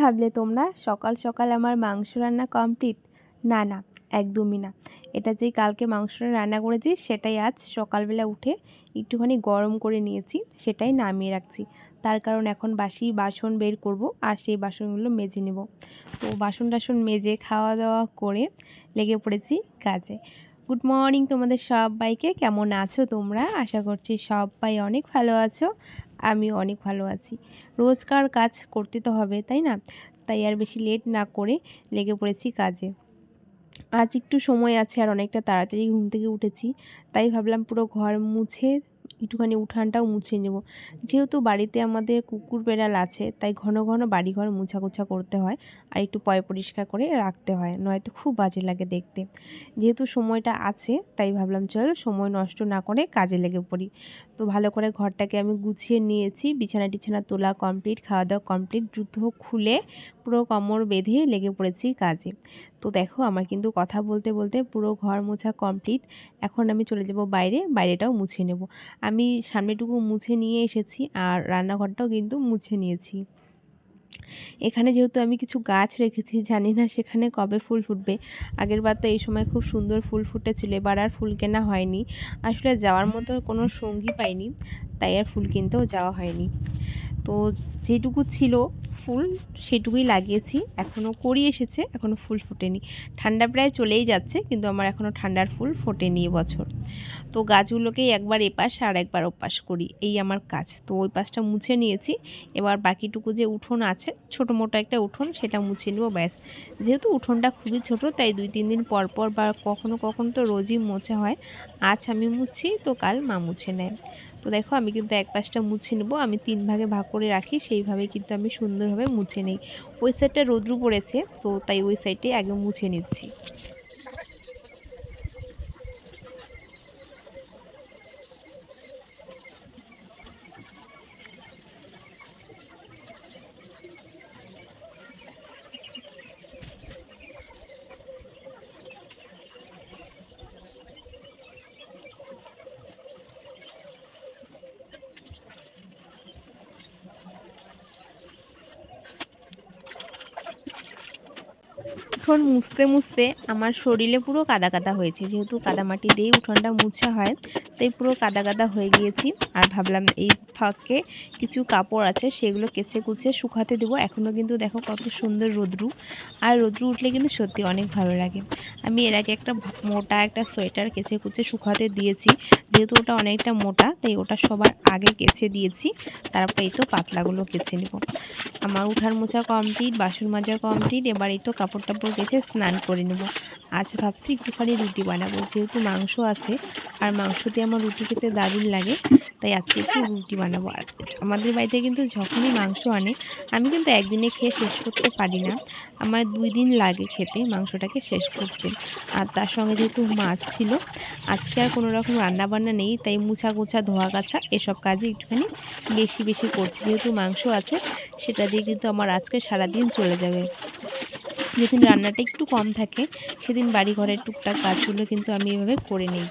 ভাবলে তোমরা, সকাল সকাল আমার মাংস রান্না কমপ্লিট না না, একদমই না। এটা যেই কালকে মাংসটা রান্না করেছি, সেটাই আজ সকালবেলা উঠে একটুখানি গরম করে নিয়েছি, সেটাই নামিয়ে রাখছি। তার কারণ এখন বাসি বাসন বের করব আর সেই বাসনগুলো মেজে নেব। তো বাসন টাসন মেজে খাওয়া দাওয়া করে লেগে পড়েছি কাজে। গুড মর্নিং তোমাদের সবাইকে, কেমন আছো তোমরা? আশা করছি সবাই অনেক ভালো আছো। আমি অনেক ভালো আছি। রোজকার কাজ করতে তো হবে, তাই না? তাই আর বেশি লেট না করে লেগে পড়েছি কাজে। আজ একটু সময় আছে আর অনেকটা তাড়াতাড়ি ঘুম থেকে উঠেছি, তাই ভাবলাম পুরো ঘর মুছে একটুখানি উঠানটাও মুছে নেব। যেহেতু বাড়িতে আমাদের কুকুর বেড়াল আছে, তাই ঘন ঘন বাড়িঘর মুছা কুছা করতে হয় আর একটু পয় পরিষ্কার করে রাখতে হয়, নয়তো খুব বাজে লাগে দেখতে। যেহেতু সময়টা আছে, তাই ভাবলাম চল সময় নষ্ট না করে কাজে লেগে পড়ি। তো ভালো করে ঘরটাকে আমি গুছিয়ে নিয়েছি, বিছানা টিছানা তোলা কমপ্লিট খাওয়া দাওয়া কমপ্লিট জুতো খুলে পুরো কোমর বেঁধে লেগে পড়েছি কাজে। তো দেখো আমার কিন্তু কথা বলতে বলতে পুরো ঘর মোছা কমপ্লিট, এখন আমি চলে যাব বাইরে, বাইরেটাও মুছে নেব। আমি সামনেটুকু মুছে নিয়ে এসেছি আর রান্নাঘরটাও কিন্তু মুছে নিয়েছি। এখানে যেহেতু আমি কিছু গাছ রেখেছি, জানি না সেখানে কবে ফুল ফুটবে। আগের বার তো এই সময় খুব সুন্দর ফুল ফুটেছিল, এবার আর ফুল কেনা হয়নি। আসলে যাওয়ার মতো কোনো সঙ্গী পাইনি, তাই আর ফুল কিনতেও যাওয়া হয়নি। তো যেটুকু ছিল ফুল, সেটুকুই লাগিয়েছি। এখনও করি এসেছে এখনও ফুল ফোটেনি। ঠান্ডা প্রায় চলেই যাচ্ছে, কিন্তু আমার এখনও ঠান্ডার ফুল ফোটেনি বছর। তো গাছগুলোকেই একবার এপাশ আর একবার ওপাশ করি, এই আমার কাজ। তো ওই পাশটা মুছে নিয়েছি, এবার বাকিটুকু যে উঠোন আছে, ছোটো মোটো একটা উঠোন, সেটা মুছে নেব, ব্যাস। যেহেতু উঠোনটা খুবই ছোট, তাই দুই তিন দিন পর পর বা কখনো কখনো তো রোজই মোছা হয়। আজ আমি মুছি, তো কাল মা মুছে নেয়। তো দেখো আমি কিন্তু এক পাশটা মুছে নেব, আমি তিন ভাগে ভাগ করে রাখি সেইভাবে কিন্তু আমি সুন্দরভাবে মুছে নিই। ওই সাইডটা রোদ্রু পড়েছে, তো তাই ওই সাইডে আগে মুছে নিচ্ছি। উঠোন মুছতে মুছতে আমার শরীরে পুরো কাদা কাদা হয়েছে। যেহেতু কাদামাটি দিয়েই উঠোনটা মুছা হয়, তাই পুরো কাদা কাদা হয়ে গিয়েছি। আর ভাবলাম এই ফাঁকে কিছু কাপড় আছে, সেগুলো কেচে কুচে শুকাতে দেবো। এখনও কিন্তু দেখো কত সুন্দর রোদ্রু। আর রোদ্রু উঠলে কিন্তু সত্যি অনেক ভালো লাগে। আমি এর আগে একটা মোটা একটা সোয়েটার কেচে কুচে শুকাতে দিয়েছি। যেহেতু ওটা অনেকটা মোটা, তাই ওটা সবার আগে কেচে দিয়েছি। তারপরে এই তো পাতলাগুলো কেচে নেব। আমার উঠার মোছা কমপ্লিট বাসন মাজা কমপ্লিট এবার এই তো কাপড় টাপড় কেচে স্নান করে নেব। আজ ভাবছি একটুখানি রুটি বানাবো। যেহেতু মাংস আছে, আর মাংস দিয়ে আমার রুটি খেতে দারুণ লাগে, তাই আজকে একটু রুটি বানাবো। আর আমাদের বাড়িতে কিন্তু যখনই মাংস আনে, আমি কিন্তু একদিনে খেয়ে শেষ করতে পারি না। আমার দুই দিন লাগে খেতে মাংসটাকে শেষ করতে। আর তার সঙ্গে যেহেতু মাছ ছিল, আজকে আর কোনো রকম রান্নাবান্না নেই, তাই মুছা গোছা, ধোয়া কাছা এসব কাজে একটুখানি বেশি বেশি করছি। যেহেতু মাংস আছে, সেটা দিয়ে কিন্তু আমার আজকে সারাদিন চলে যাবে। যেদিন রান্নাটা একটু কম থাকে, সেদিন বাড়ি ঘরের টুকটাক কাজগুলো কিন্তু আমি এভাবে করে নিই।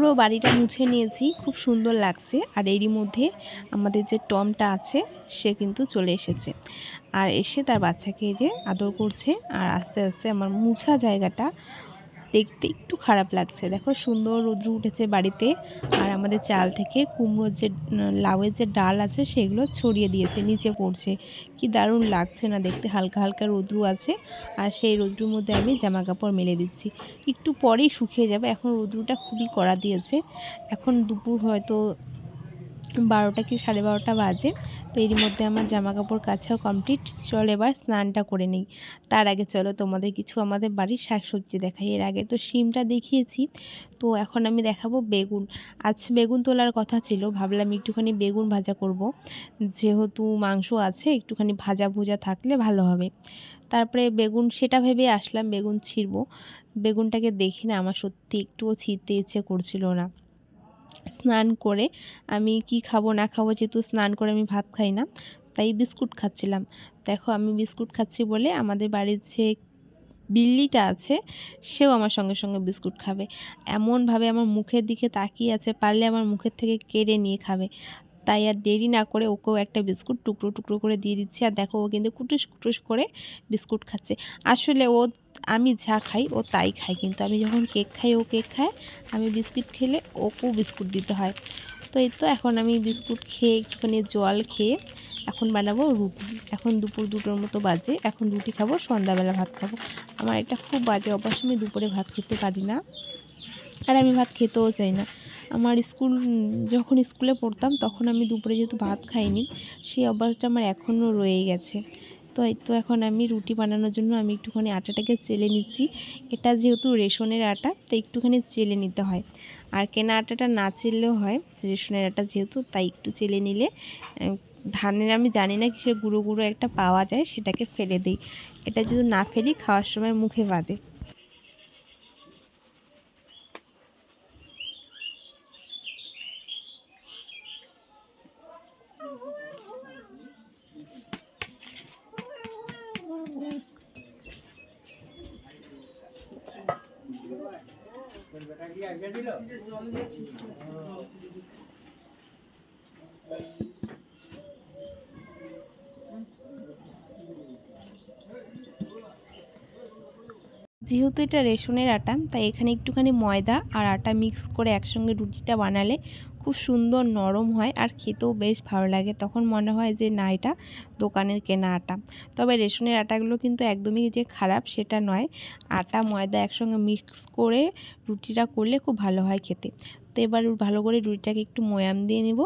পুরো বাড়িটা মুছে নিয়েছি, খুব সুন্দর লাগছে। আর এরই মধ্যে আমাদের যে টমটা আছে, সে কিন্তু চলে এসেছে। আর এসে তার বাচ্চাকে যে আদর করছে, আর আস্তে আস্তে আমার মুছা জায়গাটা দেখতে একটু খারাপ লাগছে। দেখো সুন্দর রৌদ্র উঠেছে বাড়িতে আর আমাদের চাল থেকে কুমড়োর যে লাউয়ের যে ডাল আছে সেগুলো ছড়িয়ে দিয়েছে, নিচে পড়ছে। কি দারুণ লাগছে না দেখতে, হালকা হালকা রৌদ্রু আছে আর সেই রৌদ্রুর মধ্যে আমি জামা কাপড় মেলে দিচ্ছি। একটু পরেই শুকিয়ে যাবে, এখন রৌদ্রুটা খুবই কড়া দিয়েছে। এখন দুপুর হয়তো বারোটা কি সাড়ে বারোটা বাজে। তো এরই মধ্যে আমার জামা কাপড় কাচাও কমপ্লিট চলো এবার স্নানটা করে নিই। তার আগে চলো তোমাদের কিছু আমাদের বাড়ির শাকসবজি দেখাই। এর আগে তো শিমটা দেখিয়েছি। তো এখন আমি দেখাবো বেগুন। আজ বেগুন তোলার কথা ছিল। ভাবলাম একটুখানি বেগুন ভাজা করব। যেহেতু মাংস আছে, একটুখানি ভাজা ভুজা থাকলে ভালো হবে। তারপরে বেগুন, সেটা ভেবে আসলাম বেগুন ছিঁড়ব। বেগুনটাকে দেখে না, আমার সত্যি একটুও ছিঁড়তে ইচ্ছে করছিল না। স্নান করে আমি কি খাব না খাব যেহেতু স্নান করে আমি ভাত খাই না, তাই বিস্কুট খাচ্ছিলাম। দেখো আমি বিস্কুট খাচ্ছি বলে আমাদের বাড়ির যে বিল্লিটা আছে, সেও আমার সঙ্গে সঙ্গে বিস্কুট খাবে। এমনভাবে আমার মুখের দিকে তাকিয়ে আছে, পারলে আমার মুখের থেকে কেড়ে নিয়ে খাবে। তাই আর দেরি না করে ওকেও একটা বিস্কুট টুকরো টুকরো করে দিয়ে দিচ্ছি। আর দেখো ও কিন্তু কুটুস কুটুস করে বিস্কুট খাচ্ছে। আসলে ও, আমি যা খাই ও তাই খায়। কিন্তু আমি যখন কেক খাই, ও কেক খায়। আমি বিস্কুট খেলে ওকেও বিস্কুট দিতে হয়। তো এই তো এখন আমি বিস্কুট খেয়ে একটুখানি জল খেয়ে এখন বানাবো রুটি। এখন দুপুর দুটোর মতো বাজে। এখন রুটি খাব, সন্ধ্যাবেলা ভাত খাব। আমার এটা খুব বাজে অবশ্য আমি দুপুরে ভাত খেতে পারি না। আর আমি ভাত খেতেও চাই না। আমার স্কুল, যখন স্কুলে পড়তাম তখন আমি দুপুরে যেহেতু ভাত খাইনি, সেই অভ্যাসটা আমার এখনও রয়ে গেছে। তো তো এখন আমি রুটি বানানোর জন্য আমি একটুখানি আটাটাকে চেলে নিচ্ছি। এটা যেহেতু রেশনের আটা, তো একটুখানি চেলে নিতে হয়। আর কেনা আটাটা না চেললেও হয়, রেশনের আটা যেহেতু, তাই একটু চেলে নিলে ধানের আমি জানি না কিসের গুঁড়ো গুঁড়ো একটা পাওয়া যায়, সেটাকে ফেলে দিই। এটা যদি না ফেলি, খাওয়ার সময় মুখে বাঁধে। 感谢你了 যেহেতু এটা রেশনের আটা, তাই এখানে একটুখানি ময়দা আর আটা মিক্স করে একসঙ্গে রুটিটা বানালে খুব সুন্দর নরম হয় আর খেতেও বেশ ভালো লাগে। তখন মনে হয় যে, না, এটা দোকানের কেনা আটা। তবে রেশনের আটাগুলো কিন্তু একদমই যে খারাপ সেটা নয়। আটা, ময়দা একসঙ্গে মিক্স করে রুটিটা করলে খুব ভালো হয় খেতে। তো এবার ভালো করে রুটিটাকে একটু ময়াম দিয়ে নিব।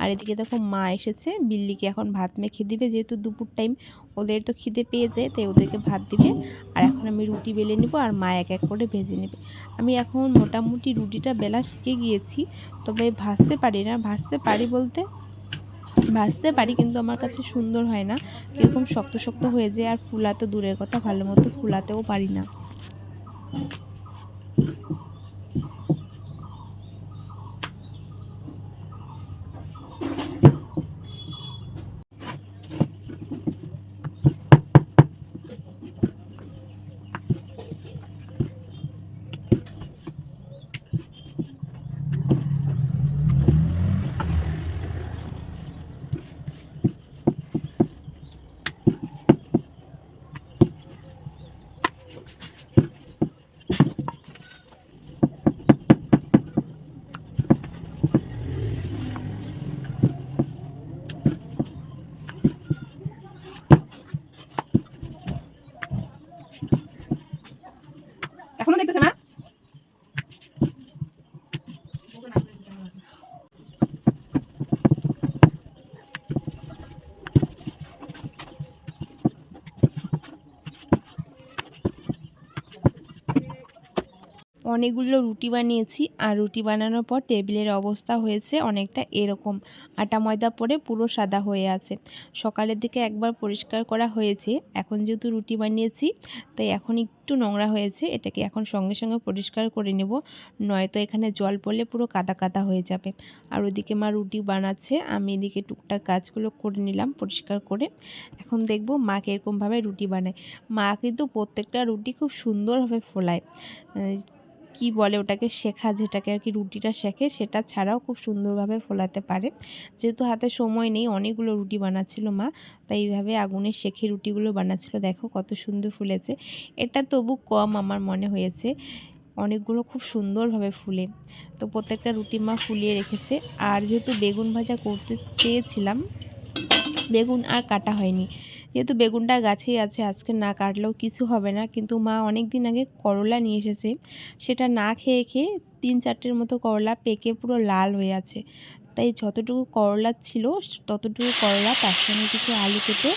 আর এদিকে দেখো মা এসেছে, বিল্লিকে এখন ভাত মেখে দিবে, যেহেতু দুপুর টাইম ওদের তো খিদে পেয়ে যায়, তাই ওদেরকে ভাত দিবে। আর এখন আমি রুটি বেলে নিব আর মা এক এক করে ভেজে নেবে। আমি এখন মোটামুটি রুটিটা বেলা শিখে গিয়েছি, তবে ভাজতে পারি না। ভাজতে পারি বলতে, ভাজতে পারি কিন্তু আমার কাছে সুন্দর হয় না। কীরকম শক্ত শক্ত হয়ে যায় আর ফুলাতে দূরের কথা, ভালো মতো ফুলাতেও পারি না এখনও দেখতেছে মা অনেকগুলো রুটি বানিয়েছি আর রুটি বানানোর পর টেবিলের অবস্থা হয়েছে অনেকটা এরকম। আটা ময়দা পরে পুরো সাদা হয়ে আছে। সকালের দিকে একবার পরিষ্কার করা হয়েছে। এখন যেহেতু রুটি বানিয়েছি, তাই এখন একটু নোংরা হয়েছে। এটাকে এখন সঙ্গে সঙ্গে পরিষ্কার করে নেব। নয়তো এখানে জল পড়লে পুরো কাদা কাদা হয়ে যাবে। আর ওদিকে মা রুটি বানাচ্ছে। আমি এদিকে টুকটাক কাজগুলো করে নিলাম পরিষ্কার করে। এখন দেখব মা কীরকমভাবে রুটি বানায়। মা কিন্তু প্রত্যেকটা রুটি খুব সুন্দরভাবে ফোলায়। কি বলে ওটাকে শেখা, যেটাকে আর কি রুটিটা শেখে, সেটা ছাড়াও খুব সুন্দরভাবে ফোলাতে পারে। যেহেতু হাতে সময় নেই, অনেকগুলো রুটি বানাচ্ছিল মা, তাই এইভাবে আগুনে শেখে রুটিগুলো বানাচ্ছিল। দেখো কত সুন্দর ফুলেছে। এটা তবু কম আমার মনে হয়েছে, অনেকগুলো খুব সুন্দরভাবে ফুলে। তো প্রত্যেকটা রুটি মা ফুলিয়ে রেখেছে। আর যেহেতু বেগুন ভাজা করতে চেয়েছিলাম, বেগুন আর কাটা হয়নি। যেহেতু বেগুনটা গাছেই আছে, আজকে না কাটলেও কিছু হবে না। কিন্তু মা অনেক দিন আগে করলা নিয়ে এসেছে। সেটা না খেয়ে খেয়ে তিন চারটের মতো করলা পেকে পুরো লাল হয়ে আছে। তাই যতটুকু করলা ছিল, ততটুকু করলা, তার সঙ্গে কিছু আলু কেটে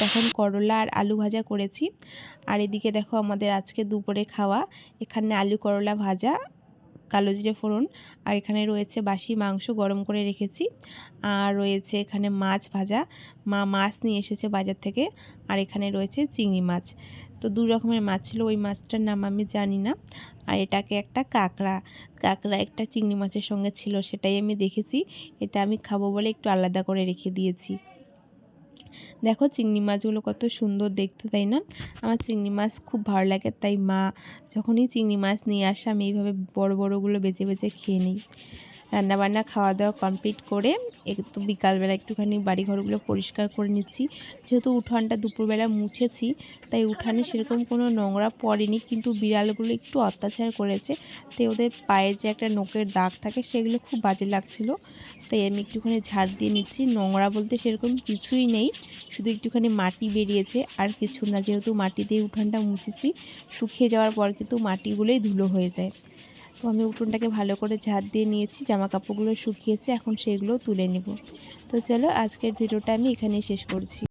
তখন করলা আর আলু ভাজা করেছি। আর এদিকে দেখো আমাদের আজকে দুপুরে খাওয়া। এখানে আলু করলা ভাজা কালো জিরে ফোড়ন, আর এখানে রয়েছে বাসি মাংস গরম করে রেখেছি। আর রয়েছে এখানে মাছ ভাজা। মা মাছ নিয়ে এসেছে বাজার থেকে, আর এখানে রয়েছে চিংড়ি মাছ। তো দু রকমের মাছ ছিল, ওই মাছটার নাম আমি জানি না। আর এটাকে একটা কাঁকড়া কাঁকড়া একটা চিংড়ি মাছের সঙ্গে ছিল, সেটাই আমি দেখেছি। এটা আমি খাব বলে একটু আলাদা করে রেখে দিয়েছি। দেখো চিংড়ি মাছগুলো কত সুন্দর দেখতে, তাই না? আমার চিংড়ি মাছ খুব ভালো লাগে, তাই মা যখনই চিংড়ি মাছ নিয়ে আসে, আমি এইভাবে বড় বড়গুলো বেছে বেছে খেয়ে নিই। রান্নাবান্না খাওয়া দাওয়া কমপ্লিট করে একটু বিকালবেলা একটুখানি বাড়িঘরগুলো পরিষ্কার করে নিচ্ছি। যেহেতু উঠানটা দুপুরবেলা মুছেছি, তাই উঠানে সেরকম কোনো নোংরা পড়েনি, কিন্তু বিড়ালগুলো একটু অত্যাচার করেছে। তাই ওদের পায়ের যে একটা নোকের দাগ থাকে, সেগুলো খুব বাজে লাগছিল। তাই আমি একটুখানি ঝাড় দিয়ে নিচ্ছি। নোংরা বলতে সেরকম কিছুই নেই। শুধু একটুখানি মাটি বেরিয়েছে। আর কিছু না, যেহেতু মাটিতে উঠানটা মুছেছি, শুকিয়ে যাওয়ার পর কিন্তু মাটিগুলোই ধুলো হয়ে যায়। তো আমি উঠোনটাকে ভালো করে ঝাড় দিয়ে নিয়েছি জামা কাপড়গুলো শুকিয়েছে, এখন সেগুলো তুলে নিব। তো চলো, আজকের ভিডিওটা আমি এখানেই শেষ করছি।